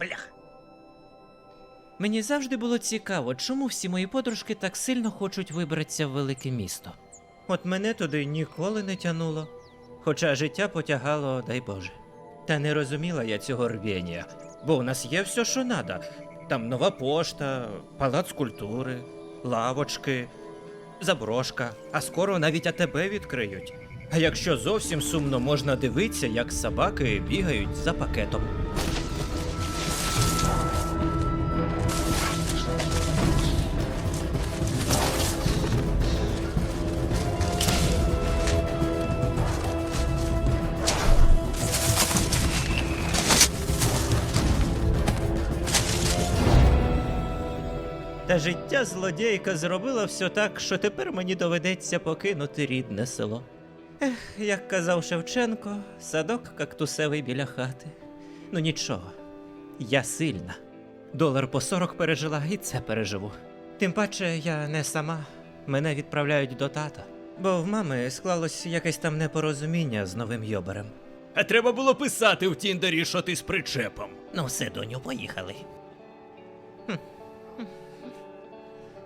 Блях. Мені завжди було цікаво, чому всі мої подружки так сильно хочуть вибратися в велике місто. От мене туди ніколи не тянуло, хоча життя потягало, дай Боже. Та не розуміла я цього рвіння, бо у нас є все, що надо. Там нова пошта, палац культури, лавочки, заброшка, а скоро навіть АТБ відкриють. А якщо зовсім сумно, можна дивитися, як собаки бігають за пакетом. Та життя злодійка зробила все так, що тепер мені доведеться покинути рідне село. Ех, як казав Шевченко, садок кактусевий біля хати. Ну нічого, я сильна. Долар по 40 пережила і це переживу. Тим паче я не сама. Мене відправляють до тата. Бо в мами склалось якесь там непорозуміння з новим йобарем. А треба було писати в Тіндері, що ти з причепом. Ну, все, доню, поїхали.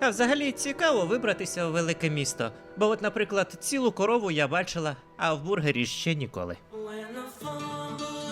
А взагалі цікаво вибратися в велике місто. Бо, от, наприклад, цілу корову я бачила, а в бургері ще ніколи. When the phone booth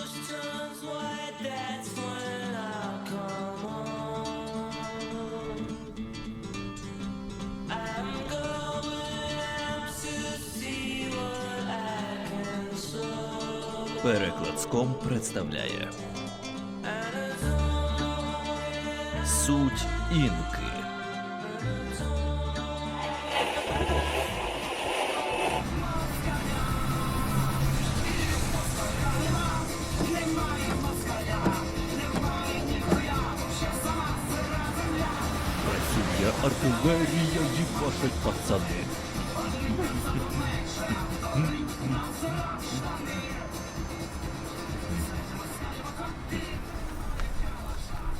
Працює артилерія, їбашить пацани.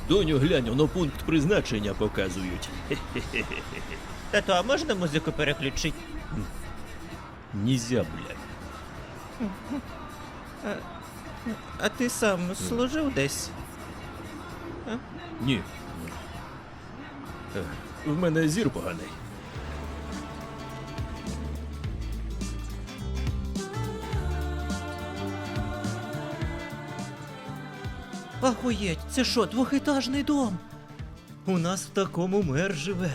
Доню, глянь, воно пункт призначення показують. Тато, а можна музику переключити? Нізя, блядь. А ти сам служив десь? Ні. В мене зір поганий. Ахуєть, це що, двохетажний дом? У нас в такому мер живе.